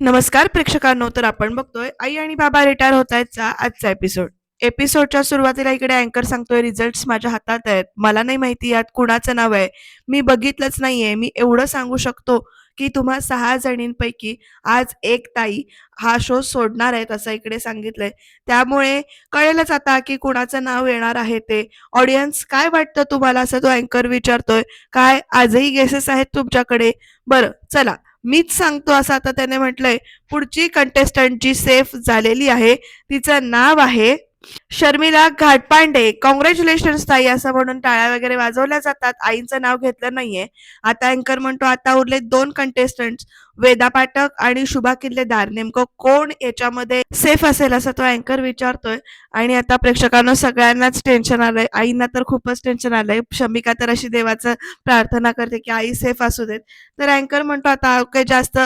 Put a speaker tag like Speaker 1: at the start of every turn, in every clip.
Speaker 1: नमस्कार प्रेक्षकांनो तर आपण बघतोय आई आणि बाबा रिटायर होत आहेतचा आजचा एपिसोड एपिसोडच्या सुरुवातीला इकडे अँकर सांगतोय रिझल्ट माझ्या हातात आहेत. मला नाही माहिती यात कुणाचं नाव आहे. मी बघितलंच नाहीये. मी एवढं सांगू शकतो की तुम्हा सहा जणींपैकी आज एक ताई हा शो सोडणार आहेत असं इकडे सांगितलंय. त्यामुळे कळेलच आता की कुणाचं नाव येणार आहे ते. ऑडियन्स काय वाटतं तुम्हाला? असं तो अँकर विचारतोय. काय आजही गेसेस आहेत तुमच्याकडे? बरं चला. मीच सांगतो असं आता त्याने म्हटलंय. पुढची कंटेस्टंट जी सेफ झालेली आहे. तिचं नाव आहे शर्मिला घाटपांडे. कॉंग्रॅच्युलेशन ताई असं म्हणून टाळ्या वगैरे वाजवल्या जातात. आईचं नाव घेतलं नाहीये. आता अँकर म्हणतो आता उरले दोन कंटेस्टंट वेदा पाठक आणि शुभा किल्लेदार नेमकं कोण याच्यामध्ये सेफ असेल असं तो अँकर विचारतोय. आणि आता प्रेक्षकांना सगळ्यांनाच टेन्शन आलंय. आईंना तर खूपच टेन्शन आलंय. शमिका तर अशी देवाचं प्रार्थना करते की आई सेफ असू देत. तर अँकर म्हणतो आता काही जास्त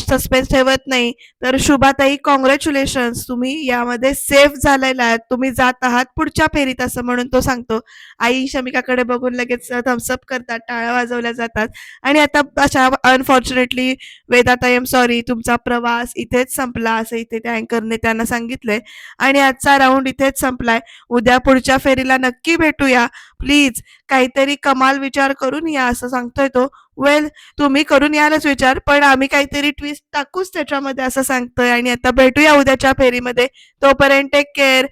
Speaker 1: सस्पेन्स ठेवत नाही. तर शुभाताई कॉंग्रॅच्युलेशन तुम्ही यामध्ये सेफ झालेला आहात. तुम्ही जात आहात पुढच्या फेरीत असं म्हणून तो सांगतो. आई शमिकाकडे बघून लगेच थम्सअप करतात. टाळ्या वाजवल्या जातात. आणि आता अशा अनफॉर्च्युनेटली वेदाताई एम सॉरी तुमचा प्रवास इथेच संपला असं इथे त्या अँकरने त्यांना सांगितलंय. आणि आजचा राऊंड इथेच संपलाय. उद्या पुढच्या फेरीला नक्की भेटूया. प्लीज काहीतरी कमाल विचार करून या असं सांगतोय तो. वेल तुम्ही करून यालच विचार पण आम्ही काहीतरी ट्विस्ट टाकूच त्याच्यामध्ये असं सांगतोय. आणि आता भेटूया उद्याच्या फेरीमध्ये. तोपर्यंत take care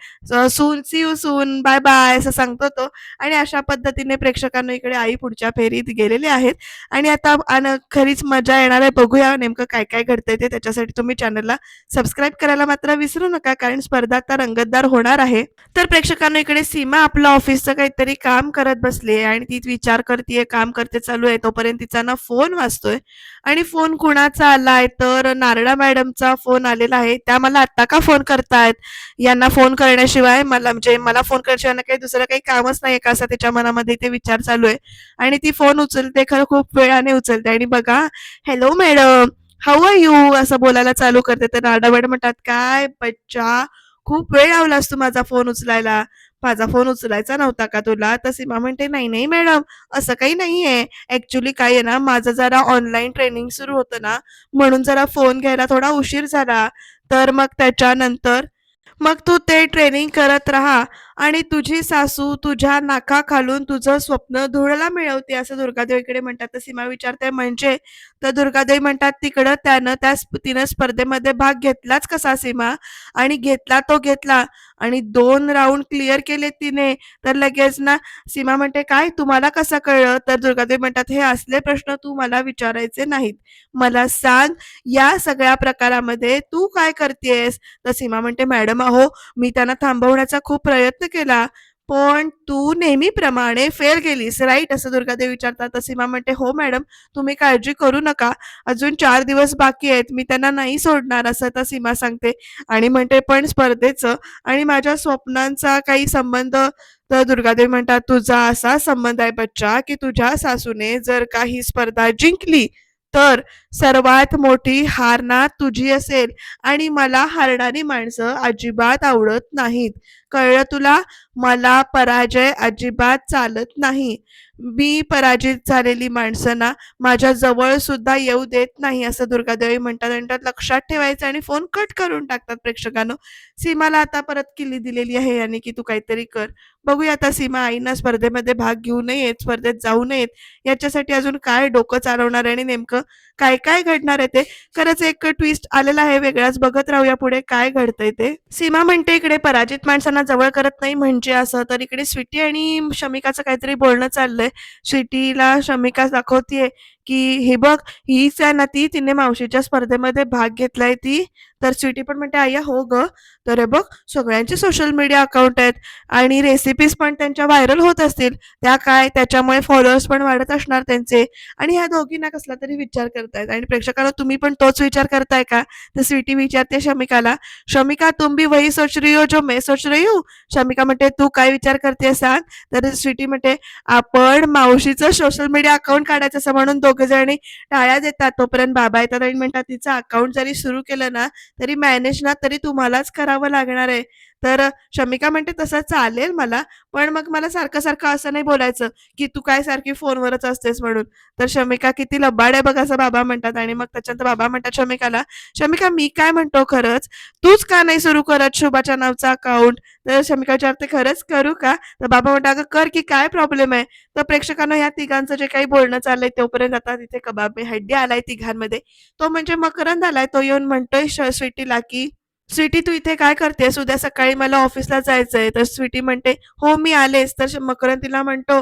Speaker 1: soon see you soon bye bye असं सांगतो तो. आणि अशा पद्धतीने प्रेक्षकांना इकडे आई पुढच्या फेरीत गेलेले आहेत. आणि आता आणि खरीच मजा येणार आहे. बघूया नेमकं काय काय घडतंय ते. त्याच्यासाठी तुम्ही चॅनलला सबस्क्राईब करायला मात्र विसरू नका कारण स्पर्धा आता रंगतदार होणार आहे. तर प्रेक्षकांना इकडे सीमा आपलं ऑफिसचं काहीतरी काम करत बसली आणि ती विचार करते काम करते चालू आहे. तोपर्यंत तिचा ना फोन वाचतोय आणि फोन कुणाचा आलाय तर नारडा मॅडमचा फोन आलेला आहे. त्या मला आत्ता का फोन करतायत? यांना फोन करण्याशिवाय मला म्हणजे मला फोन करण्याशिवाय काही दुसरं काही कामच नाही का? असं त्याच्या मनामध्ये ते विचार चालू आहे. आणि ती फोन उचलते खरं खूप वेळाने उचलते. आणि बघा hello madam how are you असं बोलायला चालू करते. तर नारडा मॅडम म्हणतात काय बच्चा खूप वेळ लावलास तू माझा फोन उचलायला? माझा फोन उचलायचा नव्हता का तुला? तर सीमा म्हणते नाही नाही मॅडम असं काही नाहीये. ऍक्च्युली काय आहे ना माझं जरा ऑनलाईन ट्रेनिंग सुरू होतं ना म्हणून जरा फोन घ्यायला थोडा उशीर झाला. तर मग त्याच्यानंतर मग तू ते ट्रेनिंग करत राहा. आणि तुझी सासू तुझ्या नाका खालून तुझं स्वप्न धुळला मिळवते असं दुर्गादेवीकडे म्हणतात. तर सीमा विचारते म्हणजे? तर दुर्गादेवी म्हणतात तिकडं त्यानं त्या तिनं स्पर्धेमध्ये भाग घेतलाच कसा सीमा? आणि घेतला तो घेतला आणि दोन राऊंड क्लिअर केले तिने. तर लगेच ना सीमा म्हणते काय? तुम्हाला कसं कळलं? तर दुर्गादेवी म्हणतात हे असले प्रश्न तू मला विचारायचे नाहीत. मला सांग या सगळ्या प्रकारामध्ये तू काय करतेस? तर सीमा म्हणते मॅडम अहो मी त्यांना थांबवण्याचा खूप प्रयत्न केला. पण तू नेहमीप्रमाणे फेल गेलीस राईट असं दुर्गादेवी विचारतात. तर सीमा म्हणते हो मॅडम तुम्ही काळजी करू नका. अजून चार दिवस बाकी आहेत. मी त्यांना नाही सोडणार असं तर सीमा सांगते. आणि म्हणते पण स्पर्धेचं आणि माझ्या स्वप्नांचा काही संबंध तर दुर्गादेवी म्हणतात तुझा असा संबंध आहे बच्चा की तुझ्या सासूने जर काही स्पर्धा जिंकली तर सर्वात मोठी हारना तुझी असेल आणि मला हारणारी माणसं अजिबात आवडत नाहीत. कळलं तुला? मला पराजय अजिबात चालत नाही. मी पराजित झालेली माणसं ना माझ्या जवळ सुद्धा येऊ देत नाही असं दुर्गादेवी म्हणतात. आणि त्यात लक्षात ठेवायचं आणि फोन कट करून टाकतात प्रेक्षकांनो. सीमाला आता परत किल्ली दिलेली आहे याने की तू काहीतरी कर. बघूया आता सीमा आईना स्पर्धेमध्ये भाग घेऊ नयेत स्पर्धेत जाऊ नयेत. याच्यासाठी अजून काय डोकं चालवणार आहे आणि नेमकं काय काय घडणार आहे ते? खरंच एक ट्विस्ट आलेला आहे वेगळाच बघत राहूया पुढे काय घडतंय ते. सीमा म्हणते इकडे पराजित माणसांना जवळ करत नाही म्हणजे असं. तर इकडे स्वीटी आणि शमिकाचं काहीतरी बोलणं चाललंय. स्वीटीला शमिका दाखवतीये की हे बघ हीच आहे ना ती तिने मावशीच्या स्पर्धेमध्ये भाग घेतलाय ती. तर स्वीटी पण म्हणते आया हो ग. तर हे बघ सगळ्यांचे सोशल मीडिया अकाउंट आहेत आणि रेसिपीज पण त्यांच्या व्हायरल होत असतील. त्या काय त्याच्यामुळे फॉलोअर्स पण वाढत असणार त्यांचे. आणि ह्या दोघींना कसला तरी विचार करतायत. आणि प्रेक्षकांना तुम्ही पण तोच विचार करताय का? तर स्वीटी विचारते शमिकाला शमिका तुम भी वही सोच रही हो जो मैं सोच रही हूँ? शमिका म्हणते तू काय विचार करते सांग? तर स्वीटी म्हणते आपण मावशीचं सोशल मीडिया अकाउंट काढायचं असं म्हणून दोघे जणी टाळ्या देतात. तोपर्यंत बाबा येतात आणि म्हणतात तिचं अकाउंट जरी सुरू केलं ना तरी मॅनेज ना तरी तुम्हालाच करावं लागणार आहे. तर शमिका म्हणते तसं चालेल मला पण मग मला सारखं सारखं असं नाही बोलायचं की तू काय सारखी फोनवरच असतेस म्हणून. तर शमिका किती लबाड आहे बघ असं बाबा म्हणतात आणि मग त्याच्यानंतर बाबा म्हणतात शमिकाला शमिका मी काय म्हणतो खरंच? तूच का नाही सुरू करत शुभाच्या नावचा अकाउंट तर शमिका विचारते खरंच करू का? तर बाबा म्हणतात अगं कर की काय प्रॉब्लेम आहे? तर प्रेक्षकांना ह्या तिघांचं जे काही बोलणं चाललंय तोपर्यंत आता तिथे कबाब हड्डी आलाय तिघांमध्ये. तो म्हणजे मकरंद आलाय तो येऊन म्हणतोय श- स्वीटीला की स्वीटी तू इथे काय करतेस? उद्या सकाळी मला ऑफिसला जायचंय. तर स्वीटी म्हणते हो मी आलेच. तर मकरंदीला तिला म्हणतो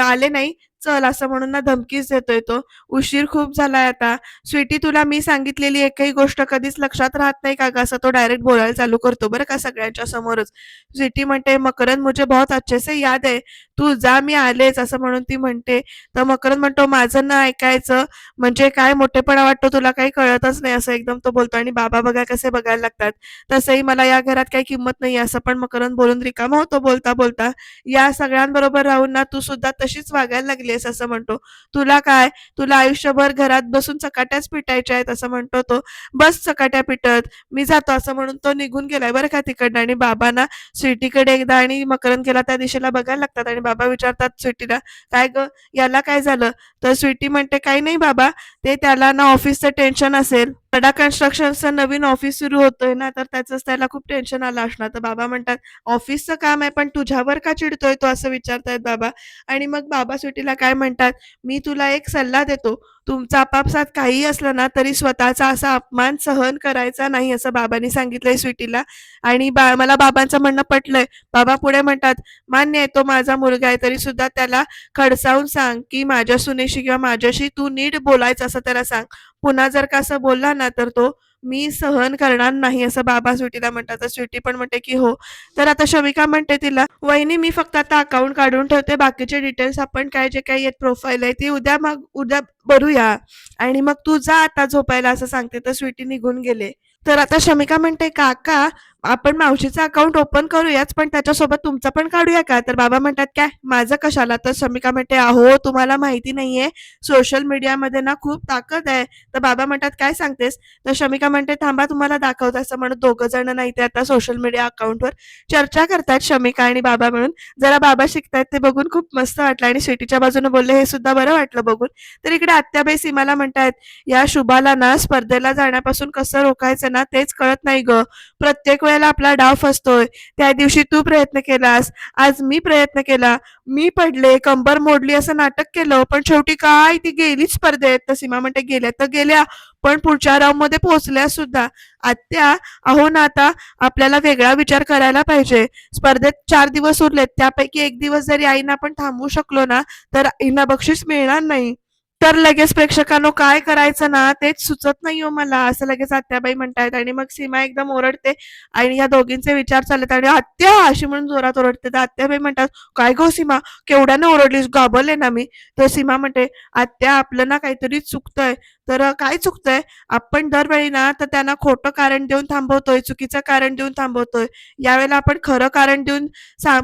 Speaker 1: आले नाही. चल असं म्हणून ना धमकीच देतोय तो. उशीर खूप झालाय आता. स्वीटी तुला मी सांगितलेली एकही गोष्ट कधीच लक्षात राहत नाही का असं तो डायरेक्ट बोलायला चालू करतो बरं का सगळ्यांच्या समोरच. स्वीटी म्हणते मकरंद मुझे बहुत अच्छे से याद आहे तू जा मी आलेच. असं म्हणून ती म्हणते. तर मकरंद म्हणतो माझं ना ऐकायचं म्हणजे काय मोठेपणा वाटतो तुला काही कळतच नाही. असं एकदम तो बोलतो. आणि बाबा बघा कसे बघायला लागतात. तसंही मला या घरात काही किंमत नाही असं पण मकरंद बोलून रिकामा होतो बोलता बोलता. या सगळ्यांबरोबर राहून ना तू सुद्धा तशीच वागायला लागलीस असं म्हणतो. तुला काय? तुला आयुष्यभर घरात बसून चकाट्याच पिटायच्या आहेत असं म्हणतो तो. बस चकाट्या पिटत. मी जातो असं म्हणून तो निघून गेलाय बरं का तिकडनं आणि बाबांना स्वीटीकडे एकदा आणि मकरंद गेला त्या दिशेला बघायला लागतात आणि बाबा विचारतात स्वीटीला काय ग? याला काय झालं? तर स्वीटी म्हणते काही नाही बाबा. ते त्याला ना ऑफिसचं टेन्शन असेल. कडा कन्स्ट्रक्शनचं नवीन ऑफिस सुरू होतोय ना तर त्याचं त्याला खूप टेन्शन आलं असणार. तर बाबा म्हणतात ऑफिसचं काम आहे पण तुझ्यावर का चिडतोय तो? असं विचारतायत बाबा. आणि मग बाबा सुटीला काय म्हणतात मी तुला एक सल्ला देतो. तुमचा आपापसात काही असलं ना तरी स्वतःचा असा अपमान सहन करायचा नाही असं बाबांनी सांगितलंय स्वीटीला आणि बा मला बाबांचं म्हणणं पटलंय. बाबा पुढे म्हणतात मान्य आहे तो माझा मुलगा आहे तरी सुद्धा त्याला खडसावून सांग की माझ्या सुनेशी किंवा माझ्याशी तू नीट बोलायचं असं त्याला सांग. पुन्हा जर का असं बोलला ना तर तो मी सहन करणार नाही असं बाबा स्वीटीला म्हणतात. तर स्वीटी पण म्हणते की हो. तर आता शमिका म्हणते तिला वहिनी मी फक्त आता अकाउंट काढून ठेवते. बाकीचे डिटेल्स आपण काय जे काही आहेत प्रोफाईल आहे ती उद्या मग उद्या भरूया आणि मग तू जा आता झोपायला असं सांगते. तर स्वीटी निघून गेले. तर आता शमिका म्हणते काका आपण मावशीचं अकाउंट ओपन करूयाच पण त्याच्यासोबत तुमचं पण काढूया का? तर बाबा म्हणतात काय? माझं कशाला? तर शमिका म्हणते अहो तुम्हाला माहिती नाहीये सोशल मीडियामध्ये ना खूप ताकद आहे. तर बाबा म्हणतात काय सांगतेस? तर शमिका म्हणते थांबा तुम्हाला दाखवत असं म्हणत दोघं जण नाही ते आता सोशल मीडिया अकाउंटवर चर्चा करतात शमिका आणि बाबा म्हणून. जरा बाबा शिकतायत ते बघून खूप मस्त वाटलं आणि स्वीटीच्या बाजूने बोलले हे सुद्धा बरं वाटलं बघून. तर इकडे आत्याबाई सीमाला म्हणतायत या शुभाला ना स्पर्धेला जाण्यापासून कसं रोखायचं ना तेच कळत नाही ग. प्रत्येक वेळेला आपला डाव फसतोय. त्या दिवशी तू प्रयत्न केलास. आज मी प्रयत्न केला. मी पडले कंबर मोडली असं नाटक केलं पण शेवटी काय? ती गेलीच स्पर्धेत. तर सीमा म्हणते गेल्या तर गेल्या पण पुढच्या राऊंडमध्ये पोहोचल्या सुद्धा. आत्या अहो ना आता आपल्याला वेगळा विचार करायला पाहिजे. स्पर्धेत चार दिवस उरलेत. त्यापैकी एक दिवस जरी आईना आपण थांबवू शकलो ना तर आईना बक्षीस मिळणार नाही. तर लगेच प्रेक्षकांनो काय करायचं ना तेच सुचत नाही हो मला. असं लगेच आत्याबाई म्हणतायत आणि मग सीमा एकदम ओरडते आणि या दोघींचे विचार चालत आणि आत्या अशी म्हणून जोरात ओरडते. तर आत्याबाई म्हणतात काय गो सीमा केवढ्यानं ओरडलीस? घाबरले ना मी. तर सीमा म्हणते आत्या आपलं ना काहीतरी चुकतंय. तर काय चुकतंय? आपण दरवेळी ना तर त्यांना खोटं कारण देऊन थांबवतोय चुकीचं कारण देऊन थांबवतोय. यावेळेला आपण खरं कारण देऊन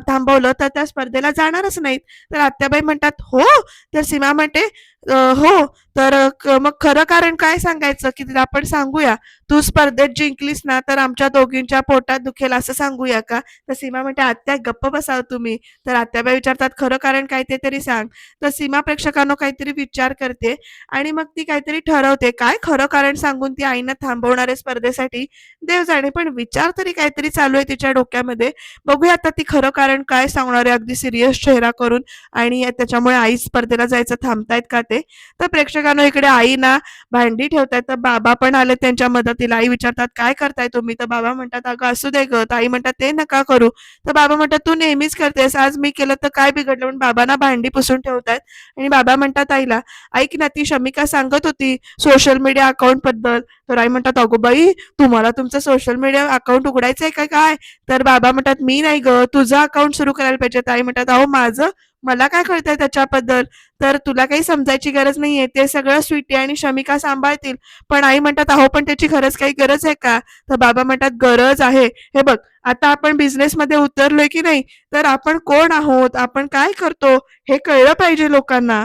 Speaker 1: थांबवलं तर त्या स्पर्धेला जाणारच नाहीत. तर आत्याबाई म्हणतात हो? तर सीमा म्हणते हो. तर मग खरं कारण काय सांगायचं? की तिला आपण सांगूया. तू स्पर्धेत जिंकलीस ना तर आमच्या दोघींच्या पोटात दुखेल असं सांगूया का? तर सीमा म्हणते आत्या गप्प बसाव हो तुम्ही. तर आत्याबाई विचारतात खरं कारण काय ते तरी सांग. तर सीमा प्रेक्षकांनो काहीतरी विचार करते आणि मग ती काहीतरी ठरवते. काय खरं कारण सांगून ती आईनं थांबवणारे स्पर्धेसाठी देव जाणे. पण विचार तरी काहीतरी चालू आहे तिच्या डोक्यामध्ये. बघूया आता ती खरं कारण काय सांगणार आहे अगदी सिरियस चेहरा करून. आणि त्याच्यामुळे आई स्पर्धेला जायचं थांबतायत का ते? तर प्रेक्षकांनो इकडे आई ना भांडी ठेवतायत. तर बाबा पण आले त्यांच्या मदतीला. आई विचारतात काय करताय तुम्ही? तर बाबा म्हणतात अगं असू दे ग. आई म्हणतात ते नका करू. तर बाबा म्हणतात तू नेहमीच करतेस. आज मी केलं तर काय बिघडलं? म्हणून बाबांना भांडी पुसून ठेवतायत. आणि बाबा म्हणतात आईला ऐक ना ती शमिका सांगत होती सोशल मीडिया अकाउंटबद्दल. तर आई म्हणतात अगो बाई तुम्हाला तुमचं सोशल मीडिया अकाउंट उघडायचंय का काय? तर बाबा म्हणतात मी नाही ग तुझं अकाउंट सुरू करायला पाहिजे. तर आई म्हणतात अहो माझं? मला काय कळतंय त्याच्याबद्दल? तर तुला काही समजायची गरज नाहीये. ते सगळं स्वीटी आणि शमिका सांभाळतील. पण आई म्हणतात अहो पण त्याची खरंच काही गरज आहे का? तर बाबा म्हणतात गरज आहे. हे बघ आता आपण बिझनेस मध्ये उतरलोय की नाही तर आपण कोण आहोत? आपण काय करतो? हे कळलं पाहिजे लोकांना.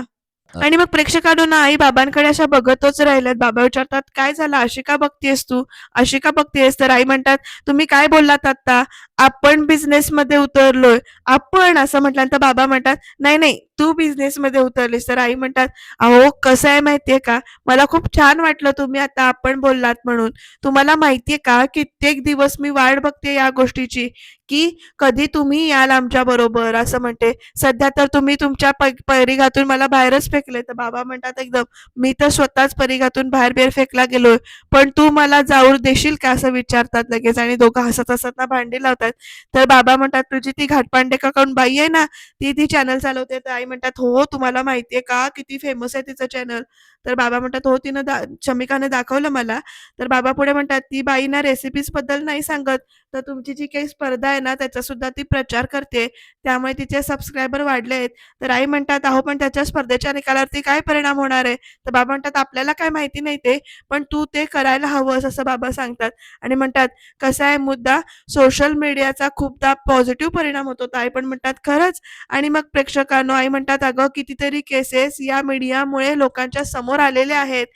Speaker 1: आणि मग प्रेक्षकांना ना आई बाबांकडे अशा बघतच राहिल्यात. बाबा विचारतात, "काय झालं? अशी का बघतीयेस तू? अशी का बघतीयेस?" तर आई म्हणतात, "तुम्ही काय बोललात आत्ता? आपण बिझनेसमध्ये उतरलोय." "आपण?" असं म्हटल्यानंतर बाबा म्हणतात, "नाही, नाही, तू बिझनेसमध्ये उतरलीस." तर आई म्हणतात, "अहो, कसं आहे माहितीये का? मला खूप छान वाटलं तुम्ही आता आपण बोललात म्हणून. तुम्हाला माहितीये का? कित्येक दिवस मी वाट बघते या गोष्टीची, की कधी तुम्ही याल आमच्या बरोबर असं म्हणते. "सध्या तर तुम्ही तुमच्या परिघातून मला बाहेरच फेकले." तर बाबा म्हणतात एकदम, "मी तर स्वतःच परिघातून बाहेर बाहेर फेकला गेलोय, पण तू मला जाऊ देशील का?" असं विचारतात लगेच आणि दोघं हसत-हसत ना भांडी लावतात. तर बाबा म्हणतात, "तुझी ती घाटपांडे घाटपांडेकाकडून बाई आहे ना, ती ती चॅनल चालवते." तर आई म्हणतात, "हो, तुम्हाला माहितीये का? किती फेमस आहे तिचं चॅनल." तर बाबा म्हणतात, "हो, तिनं दा शमिकाने दाखवलं मला." तर बाबा पुढे म्हणतात, "ती बाई ना रेसिपीजबद्दल नाही सांगत, तर तुमची जी काही स्पर्धा आहे ना, त्याचा सुद्धा ती प्रचार करते. त्यामुळे तिचे सबस्क्रायबर वाढले आहेत." तर आई म्हणतात, "अहो, पण त्याच्या स्पर्धेच्या निकालावरती काय परिणाम होणार आहे?" तर बाबा म्हणतात, "आपल्याला काय माहिती नाही ते, पण तू ते करायला हवंस." असं बाबा सांगतात आणि म्हणतात, "कसा आहे मुद्दा? सोशल मीडियाचा खूपदा पॉझिटिव्ह परिणाम होतो." आई पण म्हणतात, "खरंच?" आणि मग प्रेक्षकांनो, आई म्हणतात, "अगं, कितीतरी केसेस या मीडियामुळे लोकांच्या समोर आलेले आहेत.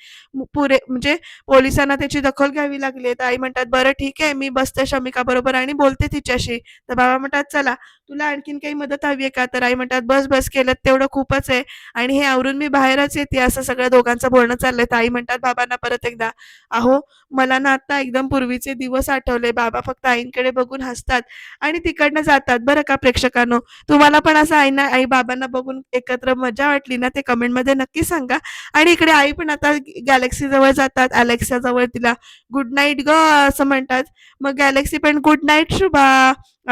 Speaker 1: पुरे म्हणजे पोलिसांना त्याची दखल घ्यावी लागली आई म्हणतात, "बरं ठीक आहे, मी बसते शमिकाबरोबर आणि बोलते तिच्याशी." तर बाबा म्हणतात, "चला, तुला आणखीन काही मदत हवी आहे का?" तर आई म्हणतात, "बस, बस, केलं तेवढं खूपच आहे आणि हे आवरून मी बाहेरच येते." असं सगळं दोघांचं बोलणं चाललंय. तर आई म्हणतात बाबांना परत एकदा, "अहो, मला ना आता एकदम पूर्वीचे दिवस आठवले." बाबा फक्त आईंकडे बघून हसतात आणि तिकडनं जातात. बरं का प्रेक्षकांनो, तुम्हाला पण असं आईना आई-बाबांना बघून एकत्र मजा वाटली ना, ते कमेंटमध्ये नक्की सांगा. आणि इकडे आई पण आता गॅलेक्सीजवळ जातात. अलेक्साजवळ तिला गुड नाईट ग असं म्हणतात. मग गॅलेक्सी पण गुड नाईट शुभा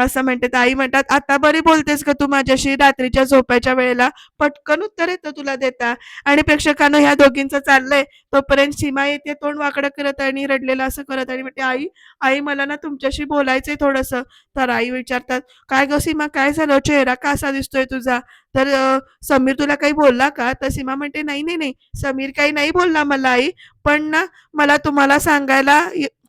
Speaker 1: असं म्हणते. तर आई म्हणतात, "आता बरी बोलतेस का तू माझ्याशी रात्रीच्या झोपायच्या वेळेला. पटकन उत्तर येतं तुला देता." आणि प्रेक्षकांनो ह्या दोघींचं चाललंय. तोपर्यंत सीमा येते तोंड वाकडं करत आणि रडलेलं असं करत आणि म्हणते, "आई, आई मला ना तुमच्याशी बोलायचंय थोडंसं." तर आई विचारतात, "काय ग सीमा काय झालं? चेहरा का असा दिसतोय तुझा?" तर "समीर तुला काही बोलला का?" तर सीमा म्हणते, "नाही, नाही, नाही. समीर काही नाही बोलला मला आई. पण ना मला तुम्हाला सांगायला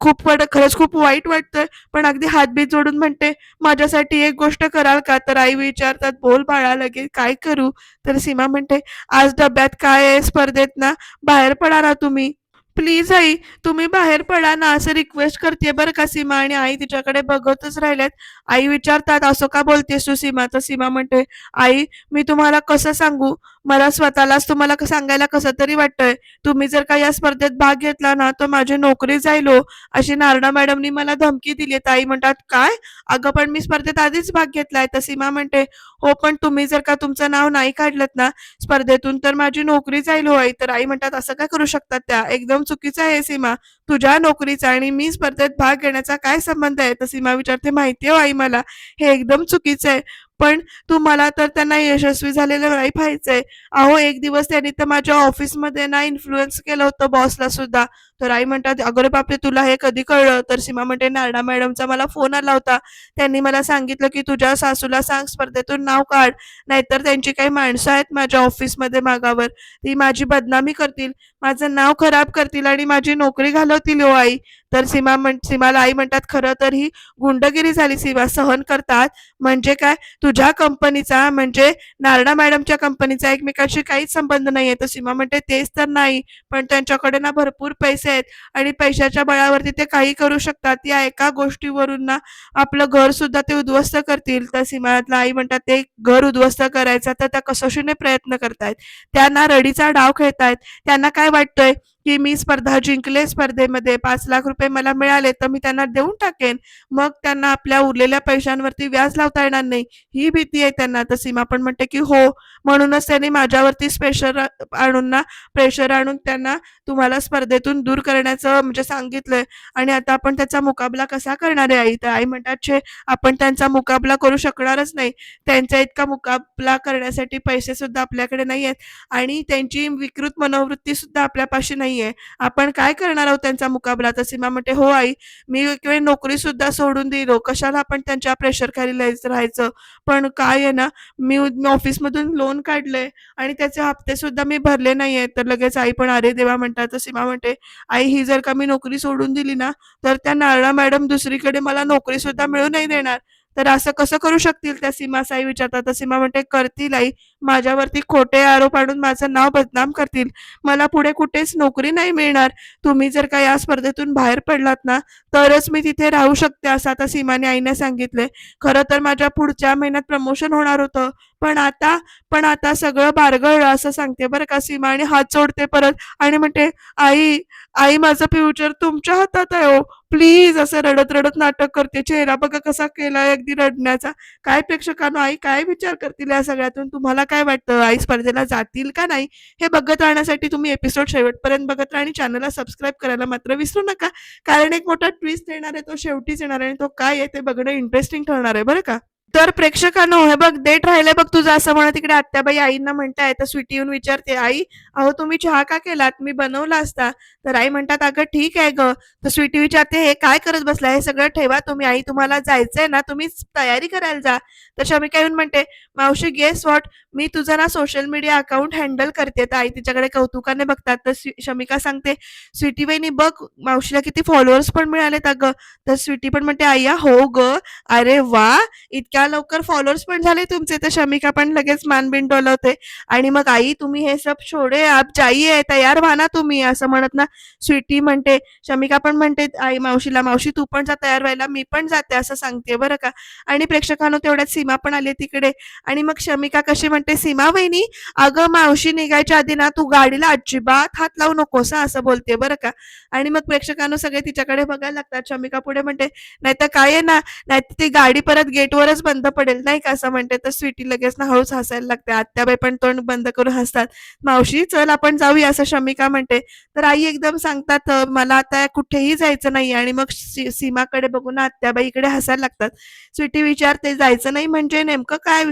Speaker 1: खूप वाट खरंच खूप वाईट वाटतंय." पण अगदी हातबीत जोडून म्हणते, "माझ्यासाठी एक गोष्ट कराल का?" तर आई विचारतात, "बोल बाळा लगेच काय करू?" तर सीमा म्हणते, "आज डब्यात काय आहे स्पर्धेत ना, बाहेर पडा ना तुम्ही. प्लीज आई, तुम्ही बाहेर पडा ना." असं रिक्वेस्ट करते बरं का सीमा आणि आई तिच्याकडे बघतच राहिल्यात. आई विचारतात, "असं का बोलतेस तू सीमा?" तर सीमा म्हणते, "आई, मी तुम्हाला कसं सांगू? मला स्वतःलाच तुम्हाला सांगायला कसं तरी वाटतंय. तुम्ही जर का या स्पर्धेत भाग घेतला ना, तर माझी नोकरी जाईल हो." अशी नारणा मॅडमनी मला धमकी दिली. तर आई म्हणतात, "काय? अगं, पण मी स्पर्धेत आधीच भाग घेतलाय." तर सीमा म्हणते, "हो, पण तुम्ही जर का तुमचं नाव नाही काढलत ना स्पर्धेतून, तर माझी नोकरी जाईल हो आई." तर आई म्हणतात, "असं काय करू शकतात त्या? एकदम चुकीचं आहे सीमा. तुझ्या नोकरीचा आणि मी स्पर्धेत भाग घेण्याचा काय संबंध आहे?" तर सीमा विचारते, "माहिती हो आई मला, हे एकदम चुकीचं आहे. पण तुम्हाला तर त्यांना यशस्वी झालेलं नाही पाहायचंय. अहो, एक दिवस त्यांनी तर माझ्या ऑफिसमध्ये ना इन्फ्लुएन्स केलं होतं बॉसला सुद्धा." तर आई म्हणतात, "अगं बापरे! तुला हे कधी कळलं?" तर सीमा म्हणते, "नारडा मॅडमचा मला फोन आला होता. त्यांनी मला सांगितलं, की तुझ्या सासूला सांग स्पर्धेतून नाव काढ. नाहीतर त्यांची काही माणसं आहेत माझ्या ऑफिसमध्ये मागावर. ती माझी बदनामी करतील, माझं नाव खराब करतील आणि माझी नोकरी घालवतील हो आई." तर सीमा म्हण सीमाला आई म्हणतात, "खरं तर ही गुंडगिरी झाली सीमा. सहन करतात म्हणजे काय? तुझ्या कंपनीचा म्हणजे नारडा मॅडमच्या कंपनीचा एकमेकांशी काहीच संबंध नाही आहे तर सीमा म्हणते, "तेच तर नाही. पण त्यांच्याकडे ना भरपूर पैसे आहेत आणि पैशाच्या बळावरती ते काही करू शकतात. या एका गोष्टीवरून ना आपलं घर सुद्धा ते उद्ध्वस्त करतील." तर सीमातला आई म्हणतात, "ते घर उद्ध्वस्त करायचा तर त्या कसोशीने प्रयत्न करतायत. त्यांना रडीचा डाव खेळतायत. त्यांना काय वाटतंय, की मी स्पर्धा जिंकले स्पर्धेमध्ये पाच लाख रुपये मला मिळाले, तर मी त्यांना देऊन टाकेन. मग त्यांना आपल्या उरलेल्या पैशांवरती व्याज लावता येणार नाही. ही भीती आहे त्यांना." तर सीमा पण म्हणते, की "हो, म्हणूनच त्यांनी माझ्यावरती प्रेशर आणून ना प्रेशर आणून त्यांना तुम्हाला स्पर्धेतून दूर करण्याचं म्हणजे सांगितलंय आणि आता आपण त्याचा मुकाबला कसा करणार आहे आई?" तर आई म्हणतात, "छे, आपण त्यांचा मुकाबला करू शकणारच नाही. त्यांचा इतका मुकाबला करण्यासाठी पैसे सुद्धा आपल्याकडे नाहीयेत आणि त्यांची विकृत मनोवृत्ती सुद्धा आपल्यापाशी नाहीये. आपण काय करणार आहोत त्यांचा मुकाबला?" तर सीमा म्हणते, "हो आई, मी नोकरी सुद्धा सोडून दिलो कशाला आपण त्यांच्या प्रेशर खाली राहायचं. पण काय आहे ना, मी ऑफिसमधून लोन काढले आणि त्याचे हप्ते सुद्धा मी भरले नाहीये तर लगेच आई पण "अरे देवा!" म्हणतात. तर सीमा म्हणते, "आई, ही जर का मी नोकरी सोडून दिली ना, तर त्या नारळा मॅडम दुसरीकडे मला नोकरी सुद्धा मिळू नाही देणार. तर असं कसं करू शकतील त्या सीमा?" साई विचारतात. तर सीमा म्हणते, "करतील आई, माझ्यावरती खोटे आरोप आणून माझं नाव बदनाम करतील. मला पुढे कुठेच नोकरी नाही मिळणार. तुम्ही जर का या स्पर्धेतून बाहेर पडलात ना तरच मी तिथे राहू शकते असं आता सीमाने आईने सांगितले. खरं तर माझ्या पुढच्या महिन्यात प्रमोशन होणार होतं. पण आता पण आता सगळं बारगळलं असं सांगते बरं का सीमा आणि हात जोडते परत आणि म्हणते आई आई माझं फ्युचर तुमच्या हातात आहे हो. प्लीज असं रडत रडत नाटक करते. चेहरा बघा कसा केलाय अगदी रडण्याचा. काय प्रेक्षकांनो आई काय विचार करतील या सगळ्यातून? तुम्हाला काय वाटतं? आई स्पर्धेला जातील का नाही? हे बघत राहण्यासाठी तुम्ही एपिसोड शेवटपर्यंत बघत राहा आणि चॅनलला सबस्क्राईब करायला मात्र विसरू नका. कारण एक मोठा ट्विस्ट येणार आहे तो शेवटीच येणार आहे आणि तो काय आहे ते बघणं इंटरेस्टिंग ठरणार आहे बरं का? तर प्रेक्षकांनो हे बघ डेट राहिले बघ तुझं असं म्हणत तिकडे आत्याबाई आईंना म्हणताय तर स्वीटी येऊन विचारते आई अहो तुम्ही चहा का केलात? मी बनवला असता. तर आई म्हणतात अगं ठीक आहे ग. तर स्वीटी विचारते हे काय करत बसला हे सगळं ठेवा तुम्ही आई तुम्हाला जायचंय ना तुम्ही तयारी करायला जा. तर शमिका येऊन म्हणते मावशी गेस वॉट मी तुझं ना सोशल मीडिया अकाउंट हँडल करते तर आई तिच्याकडे कौतुकाने बघतात. तर शमिका सांगते स्वीटीबाईनी बघ मावशीला किती फॉलोअर्स पण मिळालेत अगं. तर स्वीटी पण म्हणते आया हो ग. अरे वा! इतक्या लवकर फॉलोअर्स पण झाले तुमचे. तर शमिका पण लगेच मानबिन डोलवते आणि मग आई तुम्ही हे सब छोडे आप जाईये तयार व्हा ना तुम्ही असं म्हणत ना स्वीटी म्हणते. शमिका पण म्हणते आई मावशीला मावशी तू पण जा तयार व्हायला मी पण जाते असं सांगते बरं का. आणि प्रेक्षकांनो तेवढ्याच सीमा पण आली तिकडे. आणि मग शमिका कशी म्हणते सीमा वहिनी अगं मावशी निघायच्या आधी ना तू गाडीला अजिबात हात लावू नकोस असं बोलते बरं का. आणि मग प्रेक्षकांनो सगळे तिच्याकडे बघायला लागतात. शमिका पुढे म्हणते नाही तर काय आहे ना नाही ती गाडी परत गेटवरच बंद पडेल नाही का? असं म्हणते. तर स्वीटी लगेच ना हळूच हसायला लागते. आत्याबाई पण तोंड बंद करून हसतात. मावशी चल आपण जाऊया असं शमिका म्हणते. तर आई एकदम सांगतात मला आता कुठेही जायचं नाही आणि मग सीमाकडे बघून आत्याबाई इकडे हसायला लागतात. स्वीटी विचारते जायचं नाही म्हणजे नेमकं काय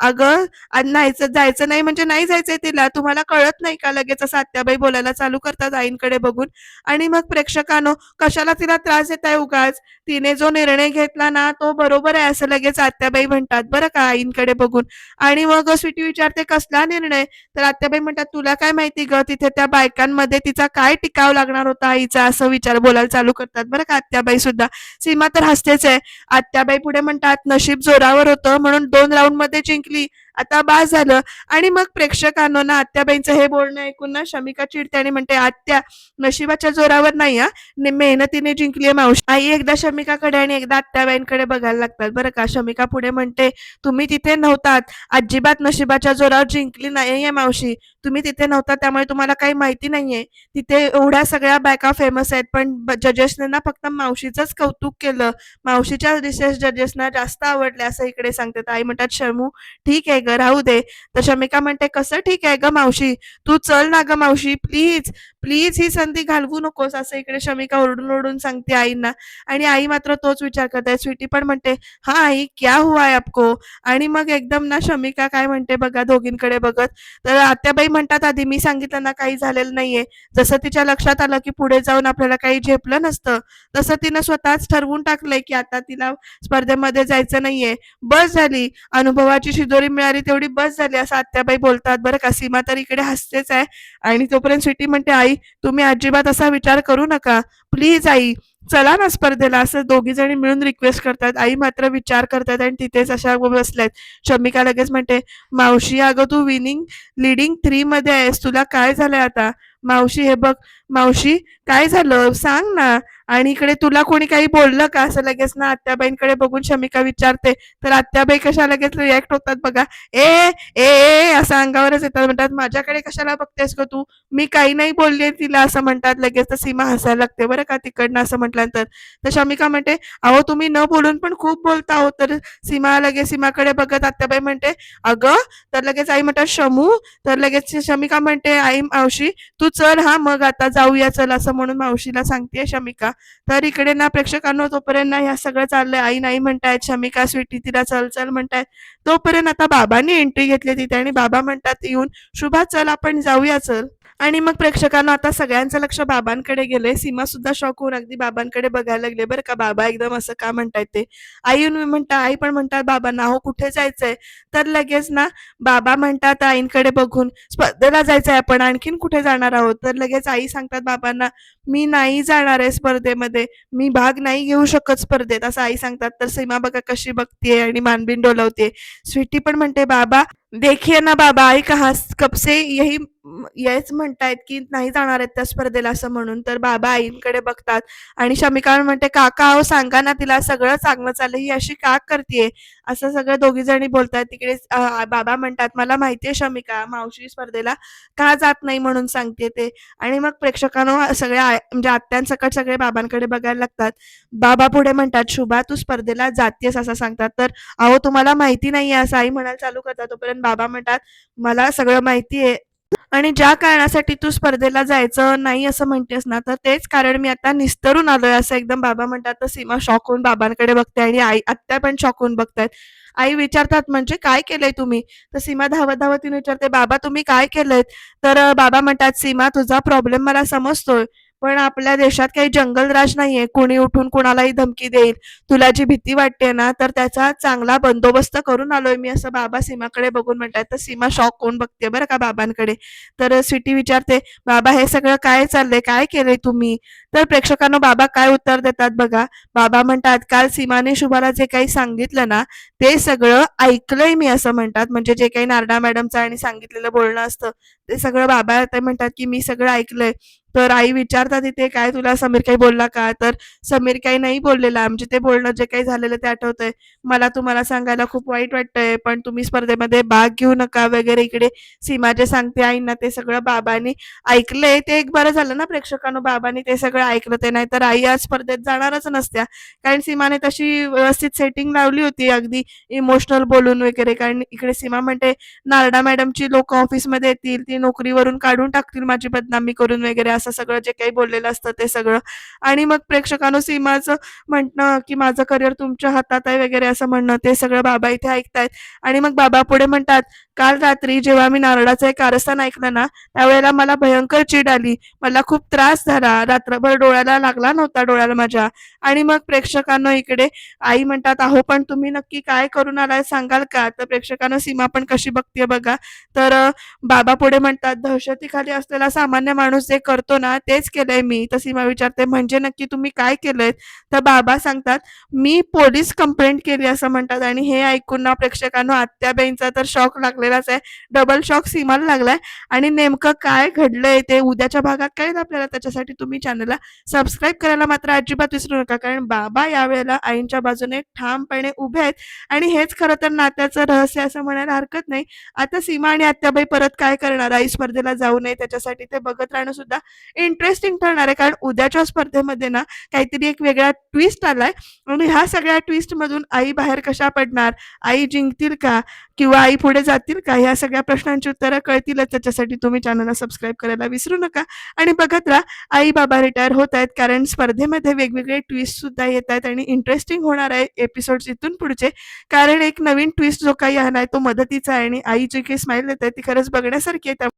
Speaker 1: अगं आ- नाही जायचं नाही म्हणजे नाही जायचंय तिला. तुम्हाला कळत नाही का लगेच असं आत्याबाई बोलायला चालू करतात आईंकडे बघून? आणि मग प्रेक्षकांनो कशाला तिला त्रास देत आहे उगाच? तिने जो निर्णय घेतला ना तो बरोबर आहे असं लगेच आत्याबाई म्हणतात बरं का आईंकडे बघून. आणि मग स्वीटी विचारते कसला निर्णय? तर आत्याबाई म्हणतात तुला काय माहिती ग तिथे त्या बायकांमध्ये तिचा काय टिकाव लागणार होता आईचा? असं विचार बोलायला चालू करतात. बरं का आत्याबाई सुद्धा? सीमा तर हसतेच आहे. आत्याबाई पुढे म्हणतात नशीब जोरावर होतं म्हणून दोन राऊंडमध्ये जिंकली आता बा झालं. आणि मग प्रेक्षकांनो ना आत्याबाईंचं हे बोलणं ऐकून ना शमिका चिडते आणि म्हणते आत्या नशिबाच्या जोरावर नाही हा. मेहनतीने जिंकली मावशी. आई एकदा शमिकाकडे आणि एकदा आत्याबाईंकडे बघायला लागतात. बरं का? शमिका पुढे म्हणते तुम्ही तिथे नव्हतात. अजिबात नशिबाच्या जोरावर जिंकली नाहीये मावशी. तुम्ही तिथे नव्हता त्यामुळे तुम्हाला काही माहिती नाहीये. तिथे एवढ्या सगळ्या बायका फेमस आहेत पण जजेसने ना फक्त मावशीचंच कौतुक केलं. मावशीच्या रिसेस जजेसना जास्त आवडले असं इकडे सांगतात. आई म्हणतात शमू ठीक आहे ग राहू दे. तशा मी का म्हणते कसं ठीक आहे ग मावशी? तू चल ना ग मावशी प्लीज प्लीज ही संधी घालवू नकोस असं इकडे शमिका ओरडून ओरडून सांगते आईंना. आणि आई मात्र तोच विचार करते. स्वीटी पण म्हणते हा आई क्या हुआ है आपको? आणि मग एकदम ना शमिका काय म्हणते बघा दोघींकडे बघत. तर आत्याबाई म्हणतात आधी मी सांगितलं ना काही झालेलं नाहीये. जसं तिच्या लक्षात आलं की पुढे जाऊन आपल्याला काही झेपलं नसतं तसं तिनं स्वतःच ठरवून टाकलंय की आता तिला स्पर्धेमध्ये जायचं नाहीये. बस झाली. अनुभवाची शिदोरी मिळाली तेवढी बस झाली असं आत्याबाई बोलतात. बरं का सीमा तर इकडे हसतेच आहे. आणि तोपर्यंत स्वीटी म्हणते आई तुम्ही अजिबात असा विचार करू नका. प्लीज आई चला ना स्पर्धेला. असं दोघी जणी मिळून रिक्वेस्ट करतात. आई मात्र विचार करतात आणि तिथेच अशा बसल्यात. शमिका लगेच म्हणते मावशी अगं तू विनिंग लिडिंग थ्री मध्ये आहेस. तुला काय झालंय आता? मावशी हे बघ मावशी काय झालं? सांग ना. आणि इकडे तुला कोणी काही बोललं का? असं लगेच ना आत्याबाईंकडे बघून शमिका विचारते तर आत्याबाई कशा लगेच रिॲक्ट होतात बघा? ए ए असं अंगावरच येतात. म्हणतात माझ्याकडे कशाला बघतेस ग तू? मी काही नाही बोलले तिला असं म्हणतात. लगेच तर सीमा हसायला लागते. बरं का तिकडनं? असं म्हटल्यानंतर तर शमिका म्हणते अहो तुम्ही न बोलून पण खूप बोलता आहो तर सीमा लगेच सीमाकडे बघत आत्याबाई म्हणते अगं तर लगेच आई म्हणतात शमू तर लगेच शमिका म्हणते आई मावशी तू चल हा मग आता जाऊया चल असं म्हणून मावशीला सांगते शमिका. तर इकडे ना प्रेक्षकांनो तोपर्यंत ना ह्या सगळं चाललंय. आई नाही म्हणतायत शमिका स्वीटी तिला चल चल म्हणतायत. तोपर्यंत आता बाबांनी एंट्री घेतली तिथे आणि बाबा म्हणतात येऊन शुभा चल आपण जाऊया चल. आणि मग प्रेक्षकांना आता सगळ्यांचं लक्ष बाबांकडे गेलंय. सीमा सुद्धा शॉक होऊन अगदी बाबांकडे बघायला लागले बरं का बाबा एकदम असं का म्हणतायत ते? आई येऊन म्हणता आई पण म्हणतात बाबांना हो कुठे जायचंय? तर लगेच ना बाबा म्हणतात आईंकडे बघून स्पर्धेला जायचंय आपण. आणखीन कुठे जाणार आहोत? तर लगेच आई सांगतात बाबांना मी नाही जाणार आहे स्पर्धेमध्ये. मी भाग नाही घेऊ शकत स्पर्धेत. असं आई सांगतात. तर सीमा बघा कशी बघतीये आणि मानबीन डोलवते स्वीटी पण म्हणते बाबा देखिये ना बाबा आई कहा कब से यही येच म्हणतायत की नाही जाणार आहेत त्या स्पर्धेला असं म्हणून. तर बाबा आईंकडे बघतात. आणि शमिका म्हणते काका अहो सांगा ना तिला सगळं चांगलं चाललं ही अशी का करते असं सगळं दोघी जणी बोलतात. तिकडे बाबा म्हणतात मला माहितीये शमिका मावशी स्पर्धेला का जात नाही म्हणून सांगते ते. आणि मग प्रेक्षकांना सगळ्या म्हणजे आत्यांसकट सगळे बाबांकडे बघायला लागतात. बाबा पुढे म्हणतात शुभा तू स्पर्धेला जातेस असं सांगतात. तर अहो तुम्हाला माहिती नाहीये असं आई म्हणायला चालू करतात. तोपर्यंत बाबा म्हणतात मला सगळं माहिती आहे आणि ज्या कारणासाठी तू स्पर्धेला जायचं नाही असं म्हणतेस ना तर तेच कारण मी आता निस्तरून आलोय असं एकदम बाबा म्हणतात तर सीमा शॉक होऊन बाबांकडे बघते आणि आई आत्या पण शॉक होऊन बघतायत. आई विचारतात म्हणजे काय केलंय तुम्ही? तर सीमा धावत धावत तिने विचारते बाबा तुम्ही काय केलंय? तर बाबा म्हणतात सीमा तुझा प्रॉब्लेम मला समजतोय. पण आपल्या देशात काही जंगलराज नाहीये. कुणी उठून कुणालाही धमकी देईल. तुला जी भीती वाटते ना तर त्याचा चांगला बंदोबस्त करून आलोय मी. असं बाबा सीमाकडे बघून म्हणतात तर सीमा शॉक होऊन बघते बरं का बाबांकडे? तर स्वीटी विचारते बाबा हे सगळं काय चाललंय? काय केलंय तुम्ही? तर प्रेक्षकांना बाबा काय उत्तर देतात बघा. बाबा म्हणतात काल सीमाने शुभाला जे काही सांगितलं ना ते सगळं ऐकलंय मी असं म्हणतात. म्हणजे जे काही नारडा मॅडमचं आणि सांगितलेलं बोलणं असतं ते सगळं बाबा ते म्हणतात की मी सगळं ऐकलंय. तर आई विचारतात इथे काय तुला समीर काही बोलला का? तर समीर काही नाही बोललेला. म्हणजे ते बोलणं जे काही झालेलं ते आठवतंय. मला तुम्हाला सांगायला खूप वाईट वाटतंय पण तुम्ही स्पर्धेमध्ये भाग घेऊ नका वगैरे. इकडे सीमा जे सांगते आईंना ते सगळं बाबांनी ऐकलंय. ते एक बरं झालं ना प्रेक्षकांनो बाबांनी ते सगळं ऐकलं ते नाही तर आई आज स्पर्धेत जाणारच नसत्या. कारण सीमाने तशी व्यवस्थित सेटिंग लावली होती अगदी इमोशनल बोलून वगैरे. कारण इकडे सीमा म्हणते नारडा मॅडमची लोक ऑफिसमध्ये येतील ती नोकरीवरून काढून टाकतील माझी बदनामी करून वगैरे. असं सगळं जे काही बोललेलं असतं ते सगळं. आणि मग प्रेक्षकांनो सीमाचं म्हणणं की माझं करिअर तुमच्या हातात आहे वगैरे असं म्हणणं ते सगळं बाबा इथे ऐकतायत. आणि मग बाबा पुढे म्हणतात काल रात्री जेव्हा मी नारळाचं एक कारस्थान ऐकलं ना त्यावेळेला मला भयंकर चीड आली. मला खूप त्रास झाला. रात्रभर डोळ्याला लागला नव्हता डोळ्याला माझ्या. आणि मग प्रेक्षकांना इकडे आई म्हणतात अहो पण तुम्ही नक्की काय करून आलाय सांगाल का? तर प्रेक्षकांना सीमा पण कशी बघतीये बघा. तर बाबा पुढे म्हणतात दहशतीखाली असलेला सामान्य माणूस जे करतो ना तेच केलंय मी. तर सीमा विचारते म्हणजे नक्की तुम्ही काय केलंय? तर बाबा सांगतात मी पोलीस कंप्लेंट केली असं म्हणतात. आणि हे ऐकून ना प्रेक्षकांना आत्याबाईंचा तर शॉक लागलेलाच आहे. डबल शॉक सीमाला लागलाय. आणि नेमकं काय घडलंय ते उद्याच्या भागात काय आपल्याला. त्याच्यासाठी तुम्ही चॅनलला सबस्क्राईब करायला मात्र अजिबात विसरू नका. कारण बाबा यावेळेला आईंच्या बाजूने ठामपणे उभे आहेत. आणि हेच खरं तर नात्याचं रहस्य असं म्हणायला हरकत नाही. आता सीमा आणि आत्याबाई परत काय करणार? आई स्पर्धेला जाऊ नये. त्याच्यासाठी ते बघत राहणं सुद्धा इंटरेस्टिंग ठरणार आहे. कारण उद्याच्या स्पर्धेमध्ये ना काहीतरी एक वेगळा ट्विस्ट आलाय. आणि ह्या सगळ्या ट्विस्ट मधून आई बाहेर कशा पडणार? आई जिंकतील का? किंवा आई पुढे जातील का? ह्या सगळ्या प्रश्नांची उत्तरं कळतीलच त्याच्यासाठी तुम्ही चॅनलला सबस्क्राईब करायला विसरू नका. आणि बघत राहा आई बाबा रिटायर होत आहेत कारण स्पर्धेमध्ये वेगवेगळे ट्विस्ट सुद्धा येत आहेत आणि इंटरेस्टिंग होणार आहे एपिसोड इथून पुढचे. कारण एक नवीन ट्विस्ट जो काही आहे तो मदतीचा आहे आणि आई जी काही स्माईल देत आहे ती खरंच बघण्यासारखी आहे.